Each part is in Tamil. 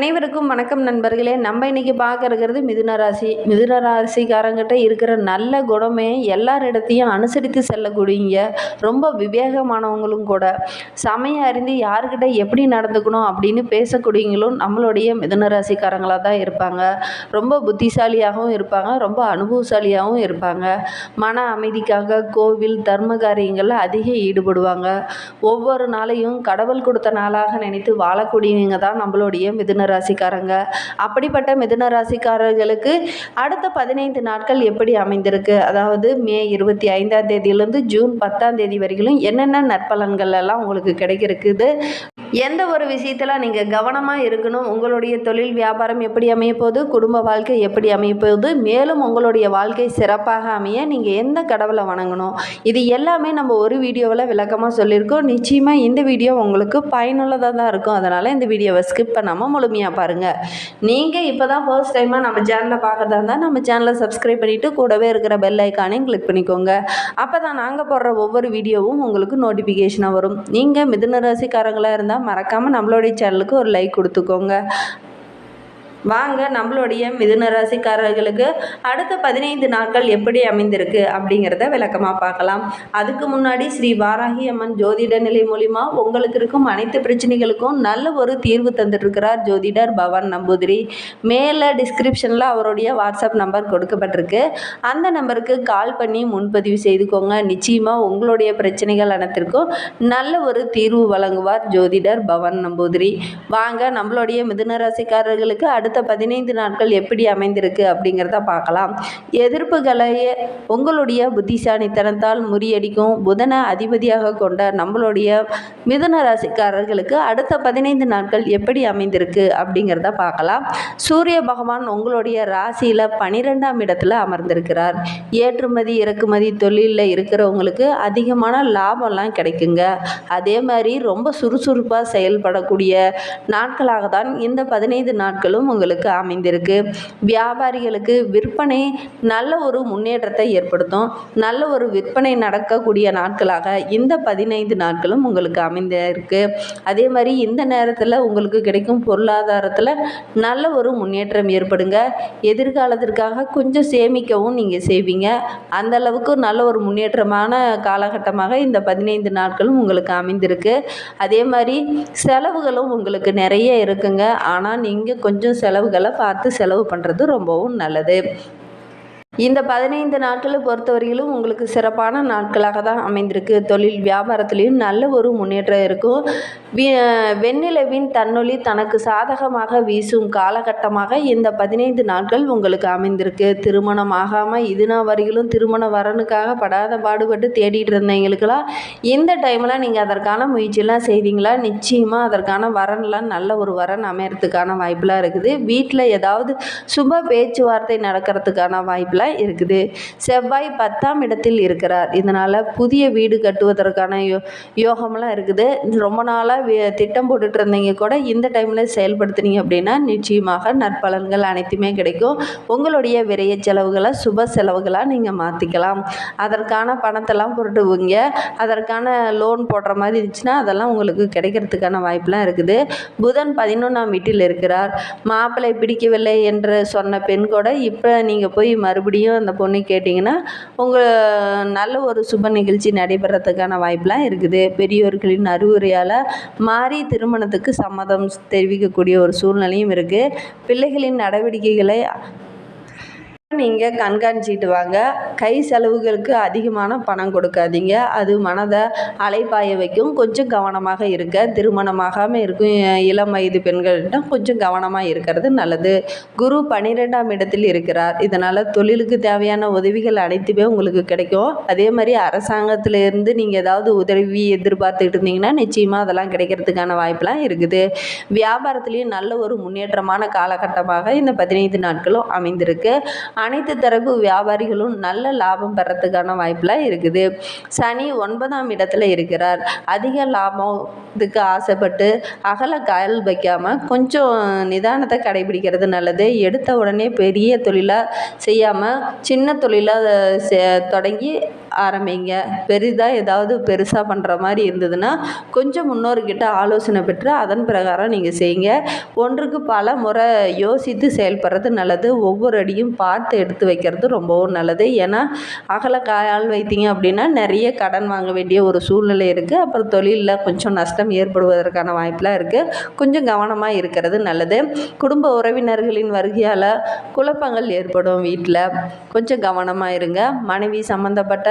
அனைவருக்கும் வணக்கம் நண்பர்களே. நம்ம இன்னைக்கு பார்க்க இருக்கிறது மிதுன ராசி. மிதுன ராசிக்காரங்கிட்ட இருக்கிற நல்ல குணமே எல்லாரிடத்தையும் அனுசரித்து செல்லக்கூடியங்க ரொம்ப விவேகமானவங்களும் கூட. சமயம் அறிந்து யாருக்கிட்ட எப்படி நடந்துக்கணும் அப்படின்னு பேசக்கூடியவங்களும் நம்மளுடைய மிதுன ராசிக்காரங்களாக தான் இருப்பாங்க. ரொம்ப புத்திசாலியாகவும் இருப்பாங்க. ரொம்ப அனுபவசாலியாகவும் இருப்பாங்க. மன அமைதிக்காக கோவில் தர்ம காரியங்களில் அதிக ஈடுபடுவாங்க. ஒவ்வொரு நாளையும் கடவுள் கொடுத்த நாளாக நினைத்து வாழக்கூடியவங்க தான் நம்மளுடைய மிதுன ராசிக்காரங்க அப்படிப்பட்ட மிதுன ராசிக்காரர்களுக்கு அடுத்த பதினைந்து நாட்கள் எப்படி அமைந்திருக்கு? அதாவது மே இருபத்தி ஐந்தாம் தேதியிலேருந்து ஜூன் பத்தாம் தேதி வரைக்கும் என்னென்ன நற்பலன்கள் எல்லாம் உங்களுக்கு கிடைக்கிருக்குது? எந்த ஒரு விஷயத்தில் நீங்கள் கவனமாக இருக்கணும் உங்களுடைய தொழில் வியாபாரம் எப்படி அமைய போகுது குடும்ப வாழ்க்கை எப்படி அமைய போகுது மேலும் உங்களுடைய வாழ்க்கை சிறப்பாக அமைய நீங்கள் எந்த கடவுளை வணங்கணும்? இது எல்லாமே நம்ம ஒரு வீடியோவில் விளக்கமாக சொல்லியிருக்கோம். நிச்சயமாக இந்த வீடியோ உங்களுக்கு பயனுள்ளதாக தான் இருக்கும். அதனால் இந்த வீடியோவை ஸ்கிப் பண்ணாமல் முழுமையாக பாருங்கள் நீங்கள் இப்போ தான் ஃபர்ஸ்ட் டைமாக நம்ம சேனலை பார்க்குறதா இருந்தால் நம்ம சேனலை சப்ஸ்கிரைப் பண்ணிவிட்டு கூடவே இருக்கிற பெல் ஐக்கானையும் கிளிக் பண்ணிக்கோங்க. அப்போ தான் நாங்கள் போடுற ஒவ்வொரு வீடியோவும் உங்களுக்கு நோட்டிஃபிகேஷனாக வரும். நீங்கள் மிதுன ராசிக்காரங்களாக இருந்தால் மறக்காமல் நம்மளுடைய சேனலுக்கு ஒரு லைக் கொடுத்துக்கோங்க. வாங்க நம்மளுடைய மிதுன ராசிக்காரர்களுக்கு அடுத்த பதினைந்து நாட்கள் எப்படி அமைந்திருக்கு அப்படிங்கிறத விளக்கமாக பார்க்கலாம். அதுக்கு முன்னாடி ஸ்ரீ வாராகி அம்மன் ஜோதிட நிலை மூலிமா உங்களுக்கு இருக்கும் அனைத்து பிரச்சனைகளுக்கும் நல்ல ஒரு தீர்வு தந்துட்டுருக்கிறார் ஜோதிடர் பவன் நம்பூதிரி. மேலே டிஸ்கிரிப்ஷனில் அவருடைய வாட்ஸ்அப் நம்பர் கொடுக்கப்பட்டிருக்கு. அந்த நம்பருக்கு கால் பண்ணி முன்பதிவு செய்துக்கோங்க. நிச்சயமாக உங்களுடைய பிரச்சனைகள் அனைத்திற்கும் நல்ல ஒரு தீர்வு வழங்குவார் ஜோதிடர் பவன் நம்பூதிரி. வாங்க நம்மளுடைய மிதுன ராசிக்காரர்களுக்கு அடுத்த அடுத்த பதினைந்து நாட்கள் எப்படி அமைந்திருக்கு அப்படிங்கிறத பார்க்கலாம். எதிர்ப்புகளை உங்களுடைய புத்திசாலித்தனத்தால் முறியடிக்கும் புதனை அதிபதியாக கொண்ட நம்மளுடைய மிதுன ராசிக்காரர்களுக்கு அடுத்த பதினைந்து நாட்கள் எப்படி அமைந்திருக்கு அப்படிங்கிறத பார்க்கலாம். சூரிய பகவான் உங்களுடைய ராசியில் பனிரெண்டாம் இடத்துல அமர்ந்திருக்கிறார். ஏற்றுமதி இறக்குமதி தொழிலில் இருக்கிறவங்களுக்கு அதிகமான லாபம்லாம் கிடைக்குங்க. அதே மாதிரி ரொம்ப சுறுசுறுப்பாக செயல்படக்கூடிய நாட்களாக தான் இந்த பதினைந்து நாட்களும் உங்களுக்கு அமைந்திருக்கு. வியாபாரிகளுக்கு விற்பனை நல்ல ஒரு முன்னேற்றத்தை ஏற்படுத்தும். நல்ல ஒரு விற்பனை நடக்கக்கூடிய நாட்களாக இந்த பதினைந்து நாட்களும் உங்களுக்கு அமைந்திருக்கு. அதே மாதிரி இந்த நேரத்தில் உங்களுக்கு கிடைக்கும் பொருளாதாரத்தில் நல்ல ஒரு முன்னேற்றம் ஏற்படுங்க. எதிர்காலத்திற்காக கொஞ்சம் சேமிக்கவும் நீங்கள் செய்வீங்க. அந்த அளவுக்கு நல்ல ஒரு முன்னேற்றமான காலகட்டமாக இந்த பதினைந்து நாட்களும் உங்களுக்கு அமைந்திருக்கு. அதே மாதிரி செலவுகளும் உங்களுக்கு நிறைய இருக்குங்க. ஆனால் நீங்கள் கொஞ்சம் செலவுகளை பார்த்து செலவு பண்ணுறது ரொம்பவும் நல்லது. இந்த பதினைந்து நாட்களை பொறுத்தவரையிலும் உங்களுக்கு சிறப்பான நாட்களாக தான் அமைந்திருக்கு. தொழில் வியாபாரத்துலேயும் நல்ல ஒரு முன்னேற்றம் இருக்கும். வெண்ணிலவின் தன்னொலி தனக்கு சாதகமாக வீசும் காலகட்டமாக இந்த பதினைந்து நாட்கள் உங்களுக்கு அமைந்திருக்கு. திருமணம் ஆகாமல் இது நாள் வரையிலும் திருமண வரனுக்காக படாத பாடுபட்டு தேடிட்டு இருந்தவங்களுக்கெல்லாம் இந்த டைமில் நீங்கள் அதற்கான முயற்சியெல்லாம் செய்தீங்களா நிச்சயமாக அதற்கான வரன்லாம் நல்ல ஒரு வரன் அமையறதுக்கான வாய்ப்பெலாம் இருக்குது. வீட்டில் ஏதாவது சுப பேச்சுவார்த்தை நடக்கிறதுக்கான வாய்ப்பெலாம் இருக்குது. செவ்வாய் பத்தாம் இடத்தில் இருக்கிறார். இதனால் புதிய வீடு கட்டுவதற்கான யோ யோகமெல்லாம் இருக்குது. ரொம்ப நாளாக திட்டம் போட்டுட்டு இருந்தீங்க கூட இந்த டைமில் செயல்படுத்துனீங்க அப்படின்னா நிச்சயமாக நற்பலன்கள் அனைத்துமே கிடைக்கும். உங்களுடைய விரைய செலவுகளை சுப செலவுகளாக நீங்கள் மாற்றிக்கலாம் அதற்கான பணத்தெல்லாம் புரட்டுவீங்க அதற்கான லோன் போடுற மாதிரி இருந்துச்சுன்னா அதெல்லாம் உங்களுக்கு கிடைக்கிறதுக்கான வாய்ப்பெலாம் இருக்குது. புதன் பதினொன்றாம் வீட்டில் இருக்கிறார். மாப்பிள்ளை பிடிக்கவில்லை என்று சொன்ன பெண் கூட இப்போ நீங்கள் போய் மறுபடியும் அந்த பொண்ணு கேட்டிங்கன்னா உங்கள் நல்ல ஒரு சுப நிகழ்ச்சி நடைபெறத்துக்கான வாய்ப்பெலாம் இருக்குது. பெரியோர்களின் அறிவுரையால் மாறி திருமணத்துக்கு சம்மதம் தெரிவிக்கக்கூடிய ஒரு சூழ்நிலையும் இருக்குது பிள்ளைகளின் நடவடிக்கைகளை நீங்கள் கண்காணிச்சிட்டு வாங்க கை செலவுகளுக்கு அதிகமான பணம் கொடுக்காதீங்க. அது மனதை அலைப்பாய வைக்கும். கொஞ்சம் கவனமாக இருக்க திருமணமாகாமல் இருக்கும் இளம் வயது பெண்கள்கிட்ட கொஞ்சம் கவனமாக இருக்கிறது நல்லது. குரு பன்னிரெண்டாம் இடத்தில் இருக்கிறார். இதனால் தொழிலுக்கு தேவையான உதவிகள் அனைத்துமே உங்களுக்கு கிடைக்கும். அதே மாதிரி அரசாங்கத்திலேருந்து நீங்கள் ஏதாவது உதவி எதிர்பார்த்துக்கிட்டு இருந்தீங்கன்னா நிச்சயமாக அதெல்லாம் கிடைக்கிறதுக்கான வாய்ப்பெலாம் இருக்குது. வியாபாரத்துலேயும் நல்ல ஒரு முன்னேற்றமான காலகட்டமாக இந்த பதினைந்து நாட்களும் அமைந்திருக்கு. அனைத்து தரப்பு வியாபாரிகளும் நல்ல லாபம் பெறத்துக்கான வாய்ப்பெலாம் இருக்குது. சனி ஒன்பதாம் இடத்துல இருக்கிறார். அதிக லாபம் இதுக்கு ஆசைப்பட்டு அகல காயல் வைக்காமல் கொஞ்சம் நிதானத்தை கடைபிடிக்கிறது நல்லது. எடுத்த உடனே பெரிய தொழிலாக செய்யாமல் சின்ன தொழிலாக செ தொடங்கி ஆரம்பிங்க. பெரிதாக ஏதாவது பெருசாக பண்ணுற மாதிரி இருந்ததுன்னா கொஞ்சம் முன்னோர்கிட்ட ஆலோசனை பெற்று அதன் பிரகாரம் நீங்கள் செய்யுங்க. ஒன்றுக்கு பல முறை யோசித்து செயல்படுறது நல்லது. ஒவ்வொரு அடியும் பார்த்து எடுத்து வைக்கிறது ரொம்பவும் நல்லது. ஏன்னா அகல காயால் வைத்தீங்க அப்படின்னா நிறைய கடன் வாங்க வேண்டிய ஒரு சூழ்நிலை இருக்குது அப்புறம் தொழிலில் கொஞ்சம் நஷ்டம் ஏற்படுவதற்கான வாய்ப்பெலாம் இருக்குது கொஞ்சம் கவனமாக இருக்கிறது நல்லது. குடும்ப உறவினர்களின் வருகையால் குழப்பங்கள் ஏற்படும் வீட்டில் கொஞ்சம் கவனமாக இருங்க. மனைவி சம்மந்தப்பட்ட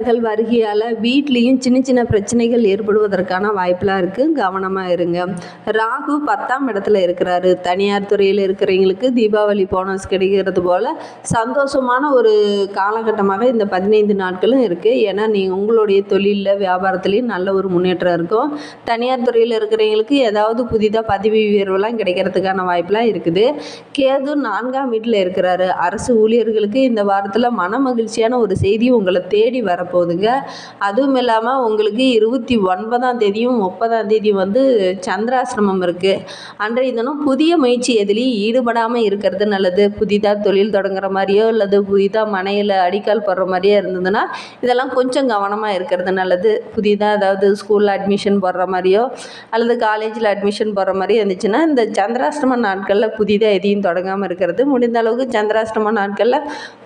கள் வருகையால் வீட்லேயும் சின்ன சின்ன பிரச்சனைகள் ஏற்படுவதற்கான வாய்ப்பெலாம் இருக்குது கவனமாக இருங்க. ராகு பத்தாம் இடத்துல இருக்கிறாரு. தனியார் துறையில் இருக்கிறவங்களுக்கு தீபாவளி போனஸ் கிடைக்கிறது போல் சந்தோஷமான ஒரு காலகட்டமாக இந்த பதினைந்து நாட்களும் இருக்குது ஏன்னா நீங்கள் உங்களுடைய தொழிலில் வியாபாரத்துலேயும் நல்ல ஒரு முன்னேற்றம் இருக்கும். தனியார் துறையில் இருக்கிறவங்களுக்கு ஏதாவது புதிதாக பதவி உயர்வுலாம் கிடைக்கிறதுக்கான வாய்ப்பெலாம் இருக்குது. கேது நான்காம் வீட்டில் இருக்கிறாரு. அரசு ஊழியர்களுக்கு இந்த வாரத்தில் மன மகிழ்ச்சியான ஒரு செய்தி உங்களை தேடி வரப்போகுதுங்க அதுவும் இல்லாமல் உங்களுக்கு இருபத்தி ஒன்பதாம் தேதியும் முப்பதாம் தேதி வந்து சந்திராசிரமம் இருக்குது அன்றைய தினம் புதிய முயற்சி எதுலேயும் ஈடுபடாமல் இருக்கிறது நல்லது. புதிதாக தொழில் தொடங்குற மாதிரியோ அல்லது புதிதாக மனையில் அடிக்கால் போடுற மாதிரியோ இருந்ததுன்னா இதெல்லாம் கொஞ்சம் கவனமாக இருக்கிறது நல்லது. புதிதாக அதாவது ஸ்கூலில் அட்மிஷன் போடுற மாதிரியோ அல்லது காலேஜில் அட்மிஷன் போடுற மாதிரி இருந்துச்சுன்னா இந்த சந்திராசிரம நாட்களில் புதிதாக எதையும் தொடங்காமல் இருக்கிறது. முடிந்த அளவுக்கு சந்திராசிரம நாட்களில்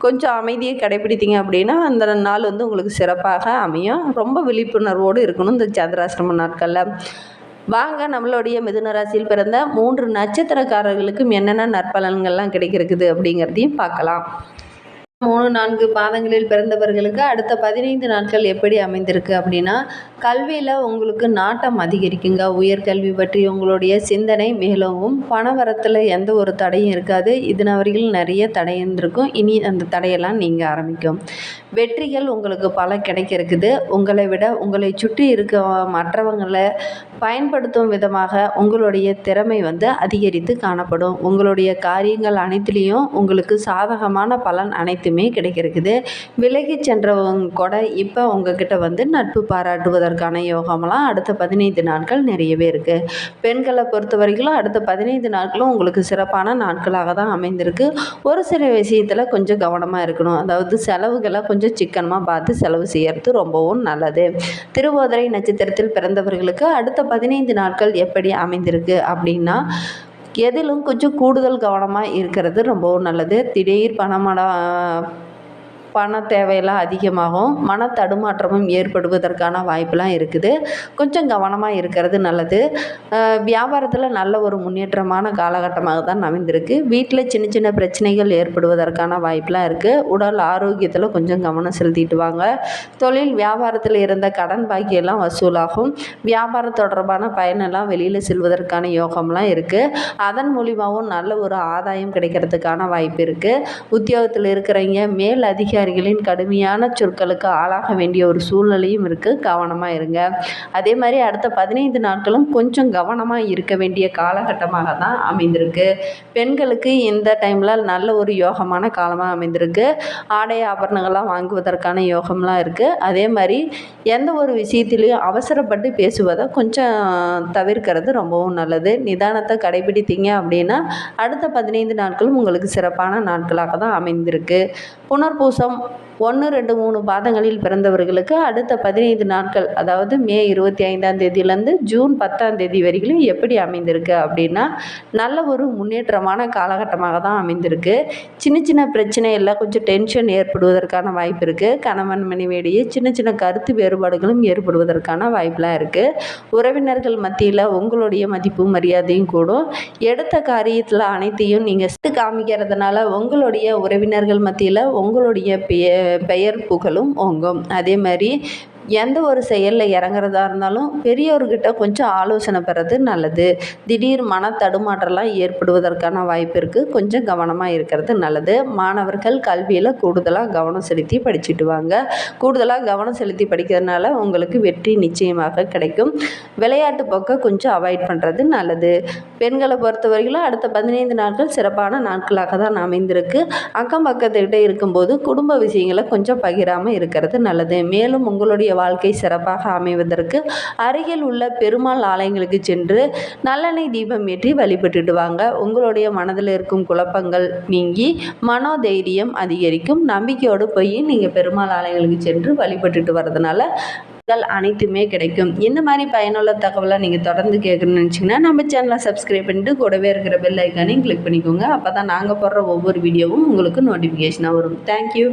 கொஞ்சம் அமைதியை கடைப்பிடித்தீங்க அப்படின்னா அந்த நாள் வந்து உங்களுக்கு சிறப்பாக அமையும். ரொம்ப விழிப்புணர்வோடு இருக்கணும் இந்த சந்திராசிரம நாட்களில். வாங்க நம்மளுடைய மிதுன ராசியில் பிறந்த மூன்று நட்சத்திரக்காரர்களுக்கும் என்னென்ன நற்பலன்கள்லாம் கிடைக்கிறது அப்படிங்கிறதையும் பார்க்கலாம். மூணு நான்கு பாதங்களில் பிறந்தவர்களுக்கு அடுத்த பதினைந்து நாட்கள் எப்படி அமைந்திருக்கு அப்படின்னா கல்வியில் உங்களுக்கு நாட்டம் அதிகரிக்குங்க. உயர்கல்வி பற்றி உங்களுடைய சிந்தனை மேலோங்கும். பணவரத்தில் எந்த ஒரு தடையும் இருக்காது. இதன வரையில் நிறைய தடை இருந்திருக்கும். இனி அந்த தடையெல்லாம் நீங்கள் ஆரம்பிக்கும். வெற்றிகள் உங்களுக்கு பல கிடைக்க இருக்குது. உங்களை விட உங்களை சுற்றி இருக்க மற்றவங்களை பயன்படுத்தும் விதமாக உங்களுடைய திறமை வந்து அதிகரித்து காணப்படும். உங்களுடைய காரியங்கள் அனைத்துலேயும் உங்களுக்கு சாதகமான பலன் அனைத்து எல்லாத்துக்குமே கிடைக்கிறக்குது விலகி சென்றவங்க கூட இப்போ உங்ககிட்ட வந்து நட்பு பாராட்டுவதற்கான யோகமெல்லாம் அடுத்த பதினைந்து நாட்கள் நிறையவே இருக்குது பெண்களை பொறுத்த வரைக்கும் அடுத்த பதினைந்து நாட்களும் உங்களுக்கு சிறப்பான நாட்களாக தான் அமைந்திருக்கு. ஒரு சில விஷயத்தில் கொஞ்சம் கவனமாக இருக்கணும். அதாவது செலவுகளை கொஞ்சம் சிக்கனமாக பார்த்து செலவு செய்கிறது ரொம்பவும் நல்லது. திருவோதரை நட்சத்திரத்தில் பிறந்தவர்களுக்கு அடுத்த பதினைந்து நாட்கள் எப்படி அமைந்திருக்கு அப்படின்னா எதிலும் கொஞ்சம் கூடுதல் கவனமாக இருக்கிறது ரொம்பவும் நல்லது. திடீர் பணமட பண தேவையெல்லாம் அதிகமாகும் மன தடுமாற்றமும் ஏற்படுவதற்கான வாய்ப்பெலாம் இருக்குது. கொஞ்சம் கவனமாக இருக்கிறது நல்லது. வியாபாரத்தில் நல்ல ஒரு முன்னேற்றமான காலகட்டமாக தான் அமைந்திருக்கு. வீட்டில் சின்ன சின்ன பிரச்சனைகள் ஏற்படுவதற்கான வாய்ப்பெலாம் இருக்குது உடல் ஆரோக்கியத்தில் கொஞ்சம் கவனம் செலுத்திட்டு வாங்க. தொழில் வியாபாரத்தில் இருந்த கடன் பாக்கியெல்லாம் வசூலாகும். வியாபாரம் தொடர்பான பயனெல்லாம் வெளியில் செல்வதற்கான யோகம்லாம் இருக்குது அதன் மூலிமாவும் நல்ல ஒரு ஆதாயம் கிடைக்கிறதுக்கான வாய்ப்பு இருக்குது உத்தியோகத்தில் இருக்கிறவங்க மேல் அதிக அதிகாரிகளின் கடுமையான சொற்களுக்கு ஆளாக வேண்டிய ஒரு சூழ்நிலையும் இருக்குது கவனமாக இருங்க. அதே மாதிரி அடுத்த பதினைந்து நாட்களும் கொஞ்சம் கவனமாக இருக்க வேண்டிய காலகட்டமாக தான் அமைந்திருக்கு. பெண்களுக்கு இந்த டைமில் நல்ல ஒரு யோகமான காலமாக அமைந்திருக்கு. ஆடை ஆபரணங்கள்லாம் வாங்குவதற்கான யோகம்லாம் இருக்குது அதே மாதிரி எந்த ஒரு விஷயத்திலையும் அவசரப்பட்டு பேசுவதை கொஞ்சம் தவிர்க்கிறது ரொம்பவும் நல்லது. நிதானத்தை கடைபிடித்தீங்க அப்படின்னா அடுத்த பதினைந்து நாட்களும் உங்களுக்கு சிறப்பான நாட்களாக தான் அமைந்திருக்கு. புனர்பூசம் son ஒன்று ரெண்டு மூணு பாதங்களில் பிறந்தவர்களுக்கு அடுத்த பதினைந்து நாட்கள் அதாவது மே இருபத்தி ஐந்தாம் தேதியிலேருந்து ஜூன் பத்தாம் தேதி வரைக்கும் எப்படி அமைந்திருக்கு அப்படின்னா நல்ல ஒரு முன்னேற்றமான காலகட்டமாக தான் அமைந்திருக்கு. சின்ன சின்ன பிரச்சனை கொஞ்சம் டென்ஷன் ஏற்படுவதற்கான வாய்ப்பு இருக்குது கணவன் மனைவியிடையே சின்ன சின்ன கருத்து வேறுபாடுகளும் ஏற்படுவதற்கான வாய்ப்பெலாம் இருக்குது உறவினர்கள் மத்தியில் உங்களுடைய மதிப்பு மரியாதையும் கூடும். எடுத்த காரியத்தில் அனைத்தையும் நீங்கள் காமிக்கிறதுனால உங்களுடைய உறவினர்கள் மத்தியில் உங்களுடைய பெயர் புகழும் ஓங்கும். அதே மாதிரி எந்த ஒரு செயலில் இறங்குறதா இருந்தாலும் பெரியவர்கிட்ட கொஞ்சம் ஆலோசனை பெறது நல்லது. திடீர் மன தடுமாற்றம்லாம் ஏற்படுவதற்கான வாய்ப்பு இருக்குது கொஞ்சம் கவனமாக இருக்கிறது நல்லது. மாணவர்கள் கல்வியில் கூடுதலாக கவனம் செலுத்தி படிச்சுட்டு வாங்க. கூடுதலாக கவனம் செலுத்தி படிக்கிறதுனால உங்களுக்கு வெற்றி நிச்சயமாக கிடைக்கும். விளையாட்டு போக்கை கொஞ்சம் அவாய்ட் பண்ணுறது நல்லது. பெண்களை பொறுத்த வரைக்கும் அடுத்த பதினைந்து நாட்கள் சிறப்பான நாட்களாக தான் அமைந்திருக்கு. அக்கம் பக்கத்துக்கிட்ட இருக்கும்போது குடும்ப விஷயங்களை கொஞ்சம் பகிராமல் இருக்கிறது நல்லது. மேலும் உங்களுடைய வாழ்க்கை சிறப்பாக அமைவதற்கு அருகில் உள்ள பெருமாள் ஆலயங்களுக்கு சென்று நல்லெண்ணெய் தீபம் ஏற்றி வழிபட்டுட்டு வாங்க உங்களுடைய மனதில் இருக்கும் குழப்பங்கள் நீங்கி மனோதைரியம் அதிகரிக்கும். நம்பிக்கையோடு போய் நீங்கள் பெருமாள் ஆலயங்களுக்கு சென்று வழிபட்டுட்டு வரதுனால அனைத்துமே கிடைக்கும். இந்த மாதிரி பயனுள்ள தகவலை நீங்கள் தொடர்ந்து கேட்கணும்னு நினச்சிங்கன்னா நம்ம சேனலை சப்ஸ்கிரைப் பண்ணிட்டு கூடவே இருக்கிற பெல் ஐக்கானையும் கிளிக் பண்ணிக்கோங்க. அப்போ தான் நாங்கள் போடுற ஒவ்வொரு வீடியோவும் உங்களுக்கு நோட்டிஃபிகேஷனாக வரும். தேங்க்யூ